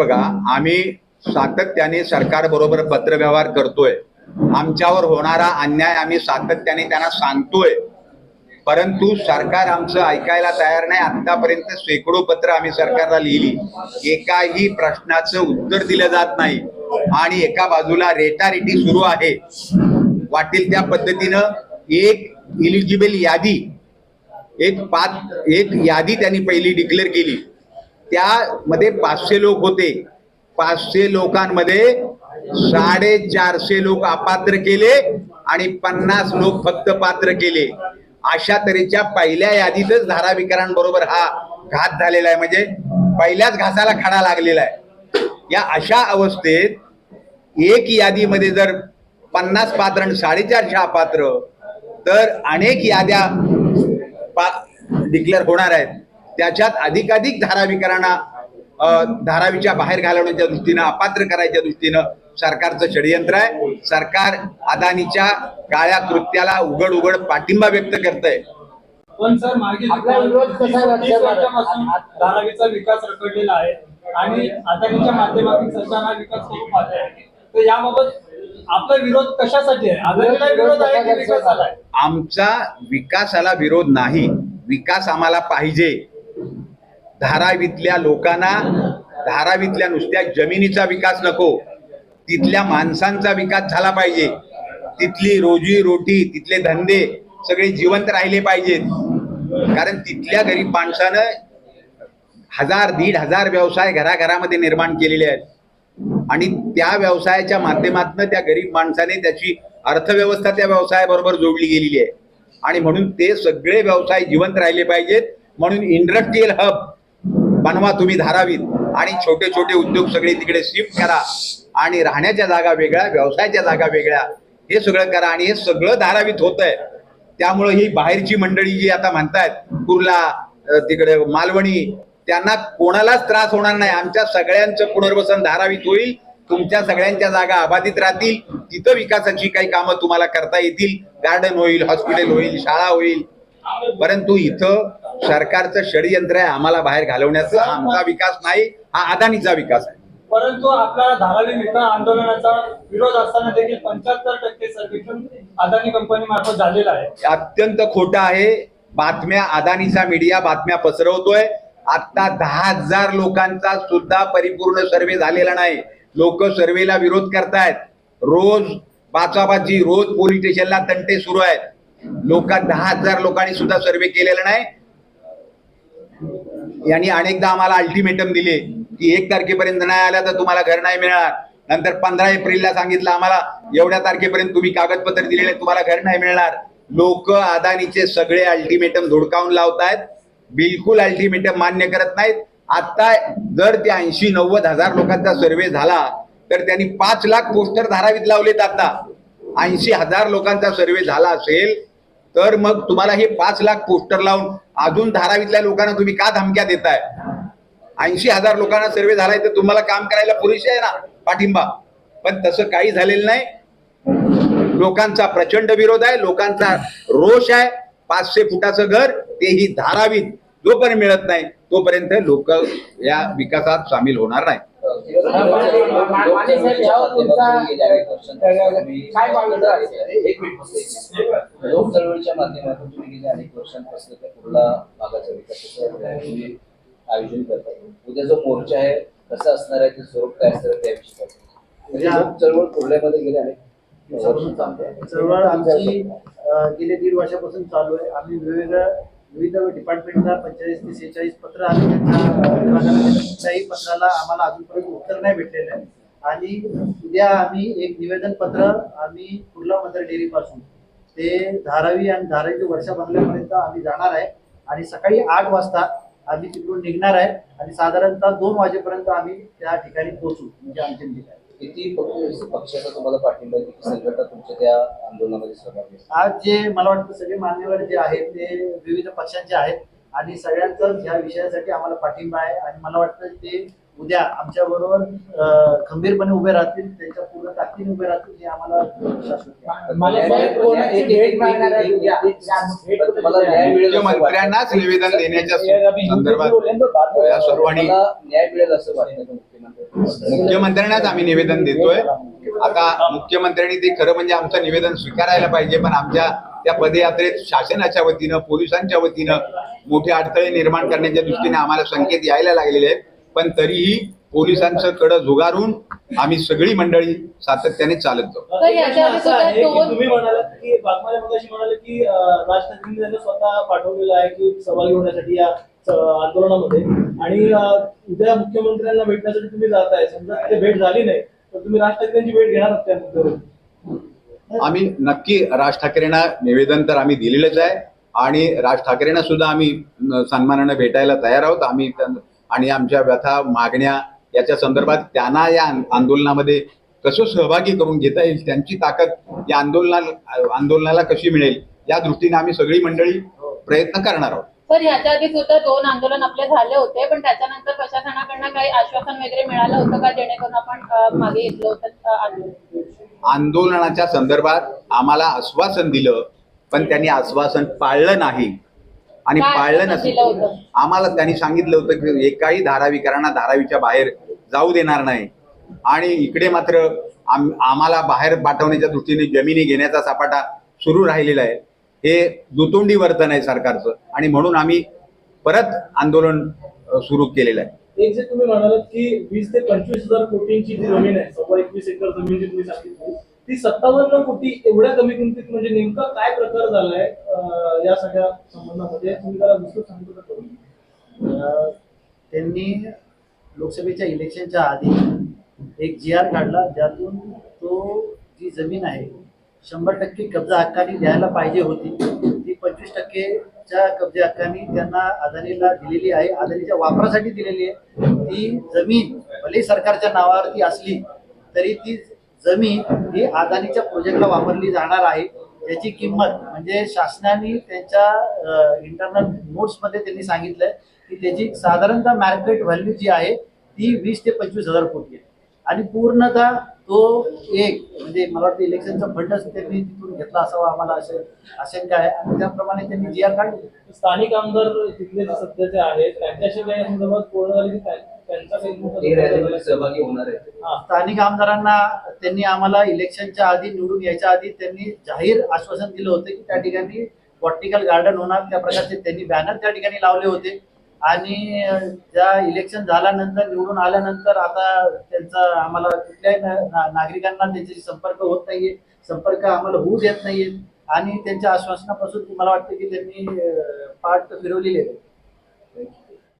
बघा आम्ही सातत्याने सरकारबरोबर पत्रव्यवहार करतोय. आमच्यावर होणारा अन्याय आम्ही सातत्याने त्यांना सांगतोय. परंतु सरकार आमचं ऐकायला तयार नाही. आतापर्यंत शेकडो पत्र आम्ही सरकारला लिहिली. एकाही प्रश्नाचं उत्तर दिलं जात नाही. आणि एका बाजूला रेटारेटी सुरू आहे. वाटेल त्या पद्धतीनं एक इलिजिबल यादी एक पाच एक यादी त्यांनी पहिली डिक्लेअर केली. त्यामध्ये पाचशे लोक होते. पाचशे लोकांमध्ये साडेचारशे लोक अपात्र केले आणि पन्नास लोक फक्त पात्र केले. अशा तऱ्हेच्या पहिल्या यादीतच धाराविकारांबरोबर हा घात झालेला आहे. म्हणजे पहिल्याच घासाला खडा लागलेला आहे. या अशा अवस्थेत एक यादीमध्ये जर पन्नास पात्र आणि साडेचारशे अपात्र तर अनेक याद्या पा डिक्लेअर होणार आहेत. त्याच्यात अधिकाधिक धाराविकारांना धारावीच्या बाहेर घालवण्याच्या दृष्टीनं अपात्र करायच्या दृष्टीनं सरकारचं षडयंत्र आहे. सरकार अदानीच्या काळ्या कृत्याला उघड उघड पाठिंबा व्यक्त करत आहे पण सर धारावीचा विकास रखडलेला आहे आणि अदानीच्या माध्यमातून सरकार हा विकास करू पाहत आहे. तर याबाबत आपला विरोध कशासाठी आहे? अदानीला विरोध आहे की विकासाला आमचा विकासाला विरोध नाही. विकास आम्हाला पाहिजे. धारावीतल्या लोकांना धारावीतल्या नुसत्या जमिनीचा विकास नको तिथल्या माणसांचा विकास झाला पाहिजे. तिथली रोजी रोटी तिथले धंदे सगळे जिवंत राहिले पाहिजेत. कारण तिथल्या गरीब माणसानं हजार दीड हजार व्यवसाय घराघरामध्ये निर्माण केलेले आहेत. आणि त्या व्यवसायाच्या माध्यमातून त्या गरीब माणसाने त्याची अर्थव्यवस्था त्या व्यवसायाबरोबर जोडली गेलेली आहे. आणि म्हणून ते सगळे व्यवसाय जिवंत राहिले पाहिजेत. म्हणून इंडस्ट्रीयल हब बनवा तुम्ही धारावीत. आणि छोटे छोटे उद्योग सगळे तिकडे शिफ्ट करा. आणि राहण्याच्या जागा वेगळ्या व्यवसायाच्या जागा वेगळ्या. हे सगळं करा आणि हे सगळं धारावीत होत आहे त्यामुळे ही बाहेरची मंडळी जी आता म्हणतायत कुर्ला तिकडे मालवणी त्यांना कोणालाच त्रास होणार नाही. आमच्या सगळ्यांचं पुनर्वसन धारावीत होईल. तुमच्या सगळ्यांच्या जागा अबाधित राहतील. तिथं विकासाची काही कामं तुम्हाला करता येतील. गार्डन होईल हॉस्पिटल होईल शाळा होईल. परंतु इथं सरकारचं षडयंत्र आहे आम्हाला बाहेर घालवण्याचं. आमचा विकास नाही हा अदानीचा विकास आहे. परंतु आपला धारावी मित्र आंदोलनाचा विरोध असताना देखील पंच्याहत्तर टक्के सर्वेक्षण अदानी कंपनी मार्फत झालेलं आहे. अत्यंत खोटं आहे. बातम्या अदानीचा मीडिया बातम्या पसरवतोय. आता दहा हजार लोकांचा सुद्धा परिपूर्ण सर्वे झालेला नाही. लोक सर्वेला विरोध करतायत. रोज बाचाबाची रोज पोलीस स्टेशनला तंटे सुरू आहेत. लोक दहा हजार लोकांनी सुद्धा सर्वे केलेला नाही. यांनी अनेकदा आम्हाला अल्टिमेटम दिले की एक तारखेपर्यंत नाही आल्या तर तुम्हाला घर नाही मिळणार. नंतर पंधरा एप्रिलला सांगितलं आम्हाला एवढ्या तारखेपर्यंत तुम्ही कागदपत्र दिलेले तुम्हाला घर नाही मिळणार. लोक अदानीचे सगळे अल्टिमेटम धुडकावून लावतायत. बिलकुल अल्टिमेटम मान्य करत नाहीत. आता जर ते ऐंशी नव्वद हजार लोकांचा सर्वे झाला तर त्यांनी पाच लाख पोस्टर धारावीत लावलेत आता. ऐंशी हजार लोकांचा सर्वे झाला असेल तर मग तुम्हाला हे पाच लाख पोस्टर लावून अजून धारावीतल्या लोकांना तुम्ही का धमक्या देताय? ऐंशी हजार लोकांना सर्वे झालाय तर तुम्हाला काम करायला पुरेसे आहे ना पाठिंबा. पण तसं काही झालेलं नाही. लोकांचा प्रचंड विरोध आहे लोकांचा रोष आहे. पाचशे फुटाचं घर तेही धारावीत. जोपर्यंत मिळत नाही तोपर्यंत लोक या विकासात सामील होणार नाही माने लोक चळवळीच्या माध्यमातून तुम्ही गेल्या अनेक वर्षांपासून त्या कुर्ला भागाच्या विकासाचं आयोजन करतात उद्या जो मोर्चा आहे कसा असणार आहे ते स्वरूप काय असणार त्याविषयी काय म्हणजे लोक चळवळ कुर्ल्यामध्ये गेले अनेक चळवळ आमची गेल्या दीड वर्षापासून चालू आहे. आम्ही वेगवेगळ्या विविध डिपार्टमेंटला पंचेचाळीस ते सेहेचाळीस पत्र आम्ही त्यांच्या कुठल्याही पत्राला आम्हाला अजूनपर्यंत उत्तर नाही भेटलेलं आहे. आणि उद्या आम्ही एक निवेदन पत्र आम्ही कुर्ला मदर डेअरी पासून ते धारावी आणि धारावी वर्षा बंगल्यापर्यंत आम्ही जाणार आहे. आणि सकाळी आठ वाजता आम्ही तिकडून निघणार आहे. आणि साधारणतः दोन वाजेपर्यंत आम्ही त्या ठिकाणी पोहोचू म्हणजे अंतिम ठिकाणी. किती पक्ष पक्षाचा तुम्हाला पाठिंबा आहे किती संघटना तुमच्या त्या आंदोलनामध्ये सहभागी? आज जे मला वाटतं सगळे मान्यवर जे आहेत ते विविध पक्षांचे आहेत आणि सगळ्यांचाच ह्या विषयासाठी आम्हाला पाठिंबा आहे आणि मला वाटतं ते उद्या आमच्या बरोबर खंबीरपने उभे राहतील त्यांच्या पूर्ण ताकदीने उभे राहतील हे आम्हाला? मुख्यमंत्र्यांनाच निवेदन देण्याच्या संदर्भात या सर्वांनी न्याय मिळेल असं वाटतं मुख्यमंत्र्यांनाच आम्ही निवेदन देतोय. आता मुख्यमंत्र्यांनी ते खरं म्हणजे आमचं निवेदन स्वीकारायला पाहिजे पण आमच्या त्या पदयात्रेत शासनाच्या वतीनं पोलिसांच्या वतीनं मोठे अडथळे निर्माण करण्याच्या दृष्टीने आम्हाला संकेत यायला लागलेले आहेत. पण तरीही पोलिसांचं कडं झुगारून आम्ही सगळी मंडळी सातत्याने चालत जाऊ. असा आहे की दोन- तुम्ही म्हणालात की बागमारे मगाशी म्हणाले की अं, राज ठाकरेंनी त्यांना स्वतः पाठवलेलं आहे की सहभागी होण्यासाठी या स- आंदोलनामध्ये. आणि अं, उद्या मुख्यमंत्र्यांना भेटण्यासाठी तुम्ही जाताय. समजा भेट झाली नाही तर तुम्ही राज ठाकरेंची भेट घेणार आहात त्या मुद्द्यावर. आम्ही नक्की राज ठाकरेंना निवेदन तर आम्ही दिलेलंच आहे. आणि राज ठाकरेंना सुद्धा आम्ही सन्मानाने भेटायला तयार आहोत. आम्ही त्यां- आणि आमच्या व्यथा मागण्या याच्या संदर्भात त्यांना या आंदोलनामध्ये कसं सहभागी करून घेता येईल त्यांची ताकद या आंदोलना आंदोलनाला कशी मिळेल या दृष्टीने आम्ही सगळी मंडळी प्रयत्न करणार आहोत. सर ह्याच्या आधी सुद्धा दोन आंदोलन आपले झाले होते पण त्याच्यानंतर प्रशासनाकडनं काही आश्वासन वगैरे मिळालं होतं का जेणेकरून आपण मागे घेतलं होतं आंदोलनाच्या संदर्भात आम्हाला आश्वासन दिलं पण त्यांनी आश्वासन पाळलं नाही. आणि पाळलं नसेल? आम्हाला त्यांनी सांगितलं होतं की एकाही धारावीकरांना धारावीच्या बाहेर जाऊ देणार नाही. आणि इकडे मात्र आम- आम्हाला बाहेर पाठवण्याच्या दृष्टीने जमिनी घेण्याचा सपाटा सुरू राहिलेला आहे. हे दुतोंडी वर्तन आहे सरकारचं. आणि म्हणून आम्ही परत आंदोलन सुरू केलेलं आहे. एक जे तुम्ही म्हणालात की वीस ते पंचवीस हजार कोटींची जी जमीन आहे सव्वा एकवीस एकर जमीन जी तुम्ही सांगितली ती सत्तावन्न कोटी एवढ्या कमी किमतीत म्हणजे नेमका काय प्रकार झालाय या सगळ्या संबंधामध्ये तुम्ही त्याला विस्तृत सांगतो का करून त्यांनी लोकसभेच्या इलेक्शनच्या आधी एक जी आर काढला ज्यातून तो जी जमीन आहे शंभर टक्के कब्जा हक्काने द्यायला पाहिजे होती. ती पंचवीस टक्केच्या कब्जा हक्काने त्यांना अदानीला दिलेली आहे अदानीच्या वापरासाठी दिलेली आहे. ती जमीन भले सरकारच्या नावावरती असली तरी ती जमीन ही अदानीच्या प्रोजेक्टला वापरली जाणार आहे. याची किंमत म्हणजे शासनाने त्यांच्या इंटरनल नोट्समध्ये त्यांनी सांगितलंय की त्याची साधारणतः मार्केट व्हॅल्यू जी आहे ती वीस ते पंचवीस हजार कोटी आहे. आणि पूर्णतः तो एक म्हणजे मला वाटतं इलेक्शनचा फंडच त्यांनी तिथून घेतला असावा आम्हाला असे आशंका आहे. आणि त्याप्रमाणे त्यांनी जी आर काढली स्थानिक आमदार तिथले जे सध्याचे आहेत त्यांच्याशिवाय संदर्भात हे रॅलीमध्ये? सहभागी होणार. स्थानिक आमदारांना त्यांनी आम्हाला इलेक्शनच्या आधी निवडून यायच्या आधी त्यांनी जाहीर आश्वासन दिलं होतं की त्या ठिकाणी बॉटनिकल गार्डन होणार. त्या प्रकारचे त्यांनी बॅनर त्या ठिकाणी लावले होते. आणि ज्या इलेक्शन झाल्यानंतर निवडून आल्यानंतर आता त्यांचा आम्हाला कुठल्याही ना- नागरिकांना त्यांच्याशी संपर्क होत नाहीये. संपर्क आम्हाला होऊ देत नाहीये. आणि त्यांच्या आश्वासनापासून मला वाटतं की त्यांनी अं, पाठ फिरवलेली आहे